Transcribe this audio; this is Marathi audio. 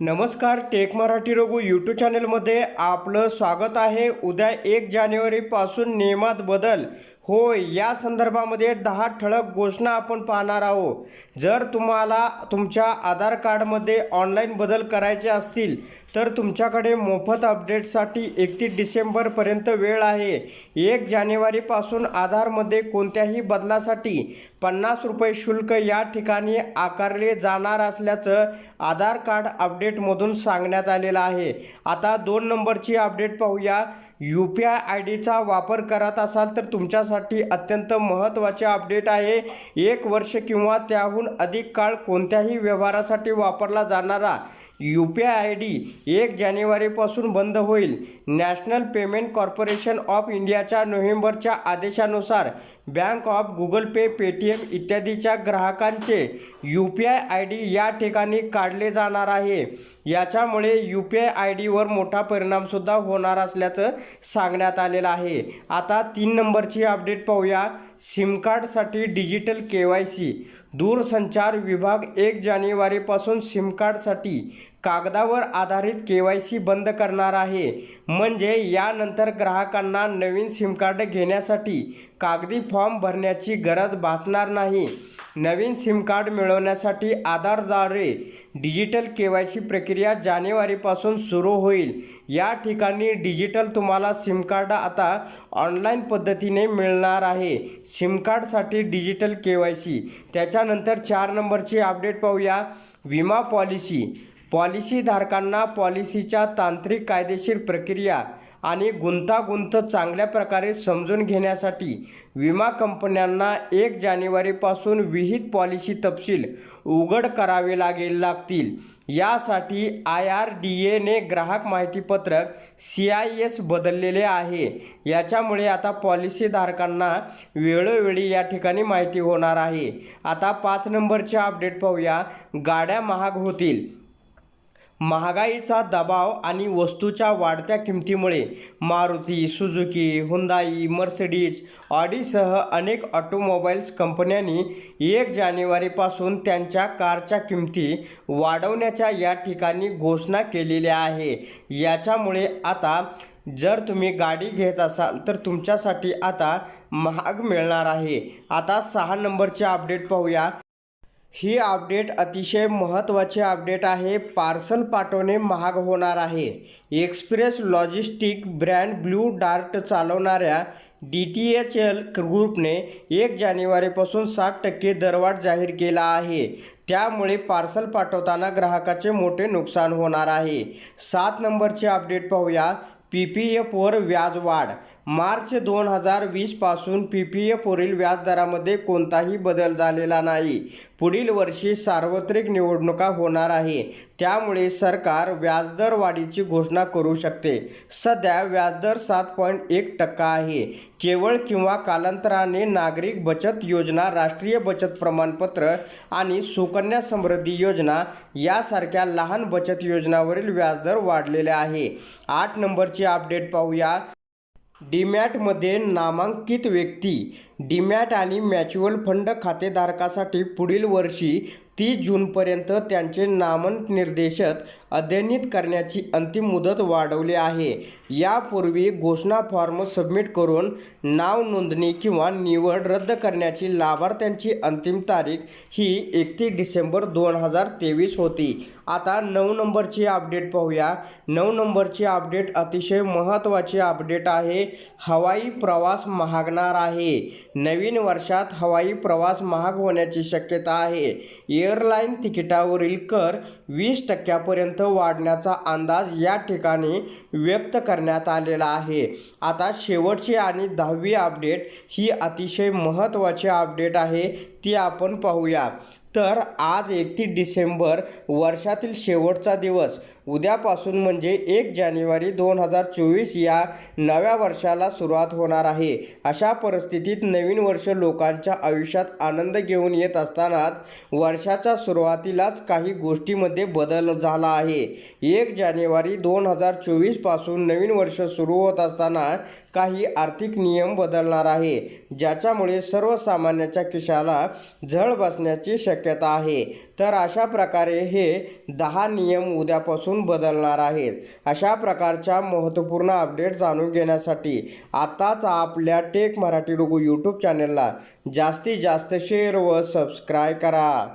नमस्कार टेक मराठी रघु यूट्यूब चॅनलमध्ये आपलं स्वागत आहे. उद्या एक जानेवारीपासून नियमात बदल. होय या संदर्भामध्ये दहा ठळक घोषणा आपण पाहणार आहोत. जर तुम्हाला तुमच्या आधार कार्डमध्ये ऑनलाईन बदल करायचे असतील तर तुमच्याकडे मोफत अपडेटसाठी एकतीस डिसेंबरपर्यंत वेळ आहे. एक जानेवारीपासून आधारमध्ये कोणत्याही बदलासाठी पन्नास रुपये शुल्क या ठिकाणी आकारले जाणार असल्याचं आधार कार्ड अपडेटमधून सांगण्यात आलेलं आहे. आता दोन नंबरची अपडेट पाहूया. यू पी आय आय डीचा वापर करत असाल तर तुमच्यासाठी अत्यंत महत्त्वाचे अपडेट आहे. एक वर्ष किंवा त्याहून अधिक काळ कोणत्याही व्यवहारासाठी वापरला जाणारा U P I I D एक जानेवारीपासून बंद होईल. नॅशनल पेमेंट कॉर्पोरेशन ऑफ इंडियाच्या नोव्हेंबरच्या आदेशानुसार bank of Google Pay Paytm इत्यादीच्या ग्राहकांचे U P I I D या ठिकाणी काढले जाणार आहे. याच्यामुळे यू पी आय आय डीवर मोठा परिणामसुद्धा होणार असल्याचं सांगण्यात आलेलं आहे. आता तीन नंबरची अपडेट पाहूया. सिम कार्डसाठी डिजिटल के वाय सी दूरसंचार विभाग एक जानेवारीपासून सिम कार्डसाठी कागदावर आधारित के वाय सी बंद करणार आहे. म्हणजे यानंतर ग्राहकांना नवीन सिमकार्ड घेण्यासाठी कागदी फॉर्म भरण्याची गरज भासणार नाही. नवीन सिमकार्ड मिळवण्यासाठी आधारद्वारे डिजिटल के वाय सी प्रक्रिया जानेवारीपासून सुरू होईल. या ठिकाणी डिजिटल तुम्हाला सिम कार्ड आता ऑनलाईन पद्धतीने मिळणार आहे. सिमकार्डसाठी डिजिटल के वाय सी. त्याच्यानंतर चार नंबरची अपडेट पाहूया. विमा पॉलिसी. पॉलिसीधारकांना पॉलिसीच्या तांत्रिक कायदेशीर प्रक्रिया आणि गुंतागुंत चांगल्या प्रकारे समजून घेण्यासाठी विमा कंपन्यांना एक जानेवारीपासून विहित पॉलिसी तपशील उघड करावे लागेल लागतील. यासाठी आय आर डी एने ग्राहक माहितीपत्रक सी आय एस बदललेले आहे. याच्यामुळे आता पॉलिसीधारकांना वेळोवेळी या ठिकाणी माहिती होणार आहे. आता पाच नंबरचे अपडेट पाहूया. गाड्या महाग होतील. महागाईचा दबाव आणि वस्तूच्या वाढत्या किमतीमुळे मारुती सुझुकी हुंदाई मर्सिडीज ऑडीसह अनेक ऑटोमोबाईल्स कंपन्यांनी एक जानेवारीपासून त्यांच्या कारच्या किमती वाढवण्याच्या या ठिकाणी घोषणा केलेल्या आहे. याच्यामुळे आता जर तुम्ही गाडी घेत असाल तर तुमच्यासाठी आता महाग मिळणार आहे. आता सहा नंबरचे अपडेट पाहूया. ही अपडेट अतिशय महत्त्वाची अपडेट आहे. पार्सल पाठवणे महाग होणार आहे. Express logistic brand Blue Dart चालवणाऱ्या डी टी एच एल ग्रुपने एक जानेवारीपासून साठ टक्के दरवाढ जाहीर केला आहे. त्यामुळे पार्सल पाठवताना ग्राहकाचे मोठे नुकसान होणार आहे. सात नंबरचे अपडेट पाहूया. पी पी एफवर व्याज वाढ. मार्च दोन हजार वीसपासून पी पी एफवरील व्याजदरामध्ये कोणताही बदल झालेला नाही. पुढील वर्षी सार्वत्रिक निवडणुका होणार आहे. त्यामुळे सरकार व्याजदर वाढीची घोषणा करू शकते. सध्या व्याजदर सात पॉईंट एक टक्का आहे. केवळ किंवा कालांतराने नागरिक बचत योजना राष्ट्रीय बचत प्रमाणपत्र आणि सुकन्या समृद्धी योजना यासारख्या लहान बचत योजनावरील व्याजदर वाढलेले आहे. आठ नंबरची अपडेट पाहूया. डीमॅटमध्ये नामांकित व्यक्ती डीमॅट आणि म्युच्युअल फंड खातेधारकासाठी पुढील वर्षी तीस जूनपर्यंत त्यांचे नामनिर्देशक अध्ययनित करण्याची अंतिम मुदत वाढवली आहे. यापूर्वी घोषणा फॉर्म सबमिट करून नाव नोंदणी किंवा निवड रद्द करण्याची लाभार्थ्यांची अंतिम तारीख ही एकतीस डिसेंबर दोन हजार तेवीस होती. आता नऊ नंबरची अपडेट पाहूया. नऊ नंबरची अपडेट अतिशय महत्त्वाची अपडेट आहे. हवाई प्रवास महागणार आहे. नवीन वर्षात हवाई प्रवास महाग होण्याची शक्यता आहे. एअरलाईन तिकिटावरील कर वीस टक्क्यापर्यंत वाढण्याचा अंदाज या ठिकाणी व्यक्त करण्यात आलेला आहे. आता शेवटची आणि दहावी अपडेट ही अतिशय महत्त्वाची अपडेट आहे ती आपण पाहूया. तर आज एकतीस डिसेंबर वर्षातील शेवटचा दिवस. उद्यापासून म्हणजे एक जानेवारी दोन हजार चोवीस या नव्या वर्षाला सुरुवात होणार आहे. अशा परिस्थितीत नवीन वर्ष लोकांच्या आयुष्यात आनंद घेऊन येत असतानाच वर्षाच्या सुरुवातीलाच काही गोष्टीमध्ये बदल झाला आहे. एक जानेवारी दोन हजार चोवीसपासून नवीन वर्ष सुरू होत असताना काही आर्थिक नियम बदलणार आहे ज्याच्यामुळे सर्वसामान्याच्या खिशाला झळ बसण्याची शक्यता आहे. तर अशा प्रकारे हे दहा नियम उद्यापासून बदलणार आहेत. अशा प्रकारच्या महत्त्वपूर्ण अपडेट जाणून घेण्यासाठी आत्ताच आपल्या टेक मराठी लोगो यूट्यूब चॅनलला जास्तीत जास्त शेअर व सबस्क्राईब करा.